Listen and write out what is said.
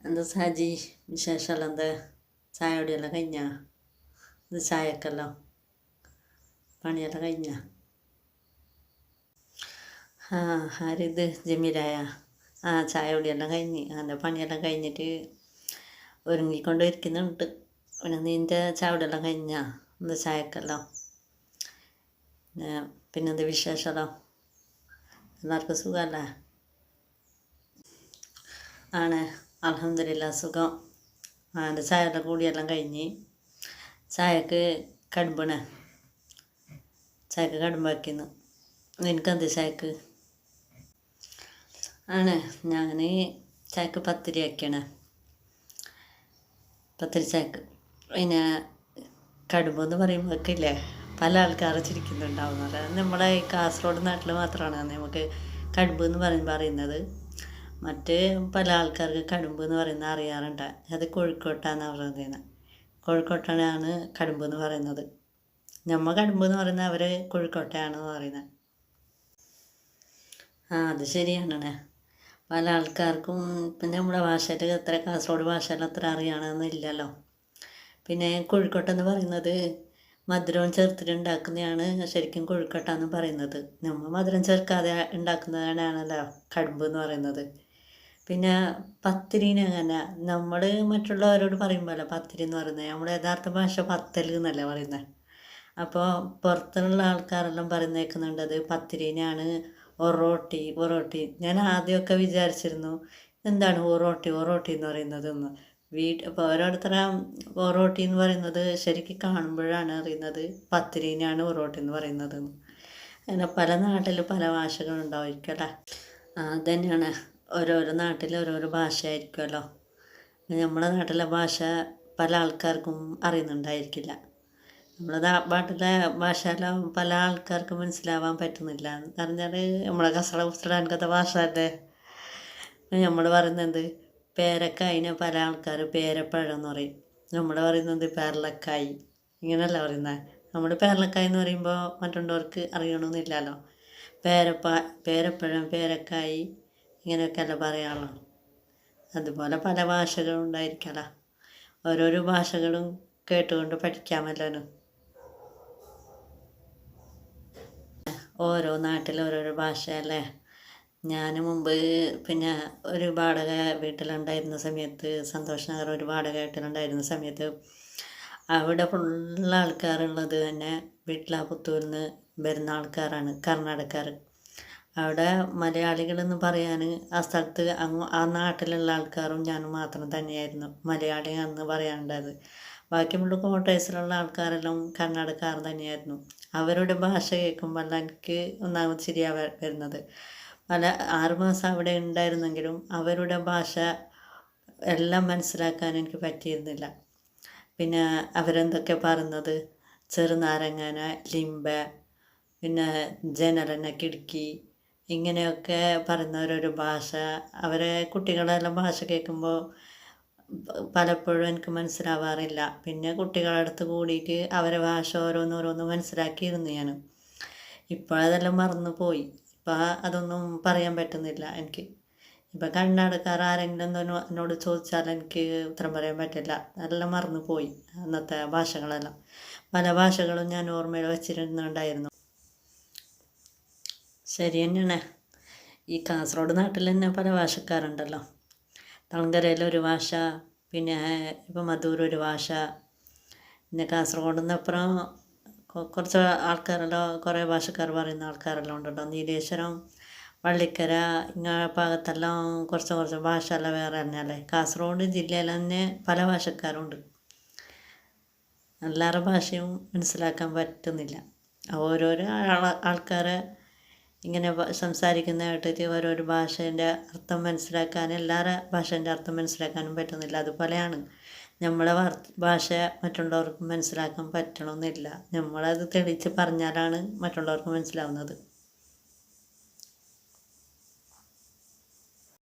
എന്താ സാജി? വിശേഷമല്ല എന്താ? ചായ കുടിയെല്ലാം കഴിഞ്ഞ? ഇത് ചായക്കല്ലോ. പണിയെല്ലാം കഴിഞ്ഞ? ആ ആരിത് ജമീലായ? ആ ചായ കുടിയെല്ലാം കഴിഞ്ഞ്. അതിന്റെ പണിയെല്ലാം കഴിഞ്ഞിട്ട് ഒരുങ്ങിക്കൊണ്ട് ഇരിക്കുന്നുണ്ട്. പിന്നെ നിന്റെ ചായ കഴിഞ്ഞ? എന്താ ചായക്കല്ലോ? പിന്നെന്താ വിശേഷമല്ലോ? എല്ലാവർക്കും സുഖമല്ലേ? ആണ്. അലഹമില്ല സുഖം. അതിന്റെ ചായയുടെ കൂടിയെല്ലാം കഴിഞ്ഞ് ചായക്ക് കടുമ്പണ. ചായക്ക് കടുമ്പാക്കിന്ന് എനിക്കെന്ത് ചായക്ക്? ആണ്. ഞാൻ ചായക്ക് പത്തിരി ആക്കിയാണ് പത്തിരി ചായക്ക്. പിന്നെ കടുമ്പെന്ന് ഇല്ലേ പല ആൾക്കാർ ചിരിക്കുന്നുണ്ടാവുന്നത് നമ്മളെ ഈ കാസർഗോഡ് നാട്ടിൽ മാത്രമാണ് നമുക്ക് കടുമ്പ് എന്ന് പറയുമ്പോൾ അറിയുന്നത്. മറ്റ് പല ആൾക്കാർക്ക് കടുമ്പ് എന്ന് പറയുന്നത് അറിയാറുണ്ട്. അത് കോഴിക്കോട്ടാണ് പറയുന്നത് കോഴിക്കോട്ടാണ് കടുമ്പ് എന്ന് പറയുന്നത്. നമ്മ കടുമ്പ് എന്ന് പറയുന്നത് അവർ കോഴിക്കോട്ടയാണെന്ന് പറയുന്നത്. ആ അത് ശരിയാണ് പല ആൾക്കാർക്കും പിന്നെ നമ്മുടെ ഭാഷയിൽ എത്ര കാസർഗോഡ് ഭാഷയിൽ അത്ര അറിയണമെന്നില്ലല്ലോ പിന്നെ കോഴിക്കോട്ടെന്ന് പറയുന്നത് മധുരവും ചേർത്തിട്ട് ഉണ്ടാക്കുന്നതാണ് ശരിക്കും കോഴിക്കോട്ടാന്ന് പറയുന്നത്. നമ്മൾ മധുരം ചേർക്കാതെ ഉണ്ടാക്കുന്നതാണല്ലോ കടുമ്പ് എന്ന് പറയുന്നത്. പിന്നെ പത്തിരിനെ അങ്ങനെ നമ്മൾ മറ്റുള്ളവരോട് പറയുമ്പോഴല്ല പത്തിരി എന്ന് പറയുന്നത്? നമ്മുടെ യഥാർത്ഥ ഭാഷ പത്തൽ എന്നല്ലേ പറയുന്നത് അപ്പോൾ പുറത്തുള്ള ആൾക്കാരെല്ലാം പറയുന്നേക്കുന്നുണ്ട് അത് പത്തിരീനാണ് ഒറോട്ടി ഒറോട്ടി ഞാൻ ആദ്യമൊക്കെ വിചാരിച്ചിരുന്നു എന്താണ് ഒറോട്ടി ഒറോട്ടി എന്ന് പറയുന്നത് എന്ന് വീട്ട് ഇപ്പോൾ ഓരോരുത്തര ഒറോട്ടി എന്ന് പറയുന്നത് ശരിക്കും കാണുമ്പോഴാണ് അറിയുന്നത് പത്തിരീനാണ് ഒറോട്ടി എന്ന് പറയുന്നത് അങ്ങനെ പല നാട്ടിൽ പല ഭാഷകളുണ്ടാവും ഇരിക്കട്ടെ തന്നെയാണ്. ഓരോരോ നാട്ടിൽ ഓരോരോ ഭാഷയായിരിക്കുമല്ലോ. നമ്മുടെ നാട്ടിലെ ഭാഷ പല ആൾക്കാർക്കും അറിയുന്നുണ്ടായിരിക്കില്ല. നമ്മുടെ നാട്ടിലെ ഭാഷയെല്ലാം പല ആൾക്കാർക്കും മനസ്സിലാവാൻ പറ്റുന്നില്ല. എന്ന് പറഞ്ഞാൽ നമ്മളെ കസട പുസ്തകാൻകത്തെ ഭാഷ അല്ലേ നമ്മൾ പറയുന്നത് പേരക്കായിനെ പല ആൾക്കാർ പേരപ്പഴം എന്ന് പറയും. നമ്മൾ പറയുന്നത് പേരലക്കായി. ഇങ്ങനെയല്ല പറയുന്നത് നമ്മൾ പേരലക്കായി എന്ന് പറയുമ്പോൾ മറ്റുള്ളവർക്ക് അറിയണമെന്നില്ലല്ലോ പേരപ്പ പേരപ്പഴം പേരക്കായി ഇങ്ങനെയൊക്കെയല്ല പറയാറുള്ളൂ അതുപോലെ പല ഭാഷകളും ഉണ്ടായിരിക്കല. ഓരോരോ ഭാഷകളും കേട്ടുകൊണ്ട് പഠിക്കാമല്ലോ ഓരോ നാട്ടിൽ ഓരോരോ ഭാഷയല്ലേ. ഞാൻ മുമ്പ് പിന്നെ ഒരു വാടക വീട്ടിലുണ്ടായിരുന്ന സമയത്ത് സന്തോഷ് നഗർ ഒരു വാടക വീട്ടിലുണ്ടായിരുന്ന സമയത്ത് അവിടെ ഫുള്ള് ആൾക്കാരുള്ളത് തന്നെ വീട്ടിലാ പുത്തൂരിൽ നിന്ന് വരുന്ന ആൾക്കാരാണ് കർണാടകക്കാർ അവിടെ മലയാളികളെന്ന് പറയാൻ ആ സ്ഥലത്ത് അങ്ങ് ആ നാട്ടിലുള്ള ആൾക്കാരും ഞാനും മാത്രം തന്നെയായിരുന്നു മലയാളി എന്ന് പറയാനുണ്ടായത്. ബാക്കിയുള്ള ക്വാർട്ടേഴ്സിലുള്ള ആൾക്കാരെല്ലാം കർണാടകക്കാർ തന്നെയായിരുന്നു. അവരുടെ ഭാഷ കേൾക്കുമ്പോൾ എനിക്ക് ഒന്നാമത് ശരിയാ വരുന്നത്. പല ആറുമാസം അവിടെ ഉണ്ടായിരുന്നെങ്കിലും അവരുടെ ഭാഷ എല്ലാം മനസ്സിലാക്കാൻ എനിക്ക് പറ്റിയിരുന്നില്ല. പിന്നെ അവരെന്തൊക്കെ പറയുന്നത്? ചെറുനാരങ്ങന ലിംബ പിന്നെ ജനലന കിടക്കി ഇങ്ങനെയൊക്കെ പറയുന്ന ഓരോരോ ഭാഷ. അവരെ കുട്ടികളെല്ലാം ഭാഷ കേൾക്കുമ്പോൾ പലപ്പോഴും എനിക്ക് മനസ്സിലാവാറില്ല. പിന്നെ കുട്ടികളുടെ അടുത്ത് കൂടിയിട്ട് അവരെ ഭാഷ ഓരോന്നോരോന്ന് മനസ്സിലാക്കിയിരുന്നു ഞാൻ ഇപ്പോഴതെല്ലാം മറന്നു പോയി. ഇപ്പം അതൊന്നും പറയാൻ പറ്റുന്നില്ല എനിക്ക്. ഇപ്പം കണ്ണടക്കാർ ആരെങ്കിലും എന്നോട് ചോദിച്ചാൽ എനിക്ക് ഉത്തരം പറയാൻ പറ്റില്ല. എല്ലാം മറന്നു പോയി അന്നത്തെ ഭാഷകളെല്ലാം. പല ഭാഷകളും ഞാൻ ഓർമ്മയിൽ വെച്ചിരുന്നുണ്ടായിരുന്നു. ശരി തന്നെയാണ്. ഈ കാസർഗോഡ് നാട്ടിൽ തന്നെ പല ഭാഷക്കാരുണ്ടല്ലോ. തളങ്കരയിൽ ഒരു ഭാഷ പിന്നെ ഇപ്പം മധൂർ ഒരു ഭാഷ പിന്നെ കാസർഗോഡ് നിന്ന് അപ്പുറം കുറച്ച് ആൾക്കാരെല്ലാം കുറേ ഭാഷക്കാർ പറയുന്ന ആൾക്കാരെല്ലാം ഉണ്ടല്ലോ. നീലേശ്വരം വള്ളിക്കര ഇങ്ങനെ ഭാഗത്തെല്ലാം കുറച്ച് കുറച്ച് ഭാഷ എല്ലാം വേറെ തന്നെയല്ലേ. കാസർഗോഡ് ജില്ലയിൽ തന്നെ പല ഭാഷക്കാരുണ്ട്. എല്ലാവരുടെ ഭാഷയും മനസ്സിലാക്കാൻ പറ്റുന്നില്ല. ഓരോരോ ആൾക്കാരെ ഇങ്ങനെ സംസാരിക്കുന്ന കേട്ടിട്ട് ഓരോരോ ഭാഷേന്റെ അർത്ഥം മനസ്സിലാക്കാൻ എല്ലാവരുടെ ഭാഷേന്റെ അർത്ഥം മനസ്സിലാക്കാനും പറ്റുന്നില്ല. അതുപോലെയാണ് നമ്മളെ ഭാഷ മറ്റുള്ളവർക്ക് മനസ്സിലാക്കാൻ പറ്റണമെന്നില്ല നമ്മളത് തെളിച്ച് പറഞ്ഞാലാണ് മറ്റുള്ളവർക്ക് മനസ്സിലാവുന്നത്.